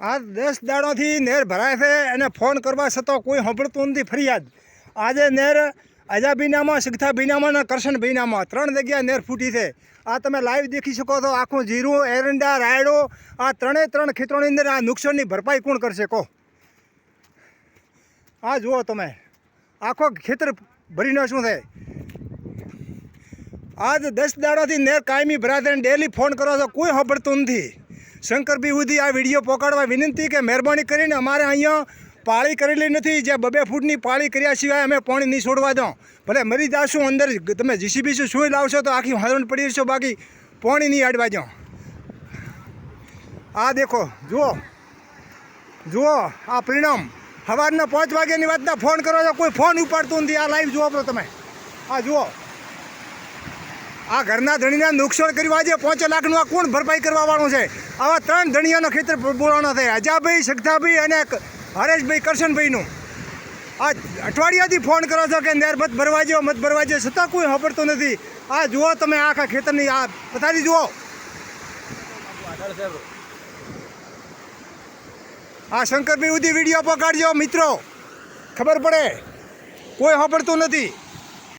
આ દસ દાડોથી નેર ભરાય છે અને ફોન કરવા છતાં કોઈ સાંભળતું નથી ફરિયાદ. આજે નેર અજાબીનામાં સિગથાબીનામાં અને કરશનબીનામાં ત્રણ જગ્યાએ નેર ફૂટી છે. આ તમે લાઈવ દેખી શકો છો, આખું જીરું, એરંડા, રાયડો, આ ત્રણેય ત્રણ ખેતરોની અંદર આ નુકસાનની ભરપાઈ કોણ કરશે કહો? આ જુઓ તમે, આખો ખેતર ભરીને શું છે? આજ દસ દાડાથી નેર કાયમી ભરાતે ડેલી ફોન કરો છો, કોઈ સાંભળતું નથી. શંકરભાઈ સુધી આ વીડિયો પહોંચાડવા વિનંતી કે મહેરબાની કરીને અમારે અહીંયા પાળી કરેલી નથી. જે બબે ફૂટની પાળી કર્યા સિવાય અમે પાણી નહીં છોડવા દો ભલે મરી જાશું અંદર, તમે જીસીબી શું શું લાવશો તો આખી હરણ પડી જશો બાકી પાણી નહીં અડવા દો આ દેખો, જુઓ. જુઓ, આ પરિણામ. સવારના પાંચ વાગ્યાની વાતના ફોન કરો છો, કોઈ ફોન ઉપાડતું નથી. આ લાઈવ જુઓ તમે. આ જુઓ. આ ઘરના ધણીના નુકસાન કર્યું. આજે પાંચ લાખનું આ કોણ ભરપાઈ કરવા વાળું છે? આવા ત્રણ ધણીઓનો ખેતર બોલાવાનો છે. અજાભાઈ, સગતાભાઈ અને હરેશભાઈ, કરશનભાઈનું. આ અઠવાડિયાથી ફોન કરો છો કે નેર મત ભરવા જેવો મત ભરવા જેવો છતાં કોઈ સાંભળતું નથી. આ જુઓ તમે આખા ખેતરની આ પથારી જુઓ. આ શંકરભાઈ ઉદી વીડિયો પકડજો મિત્રો. ખબર પડે. કોઈ સાંભળતું નથી.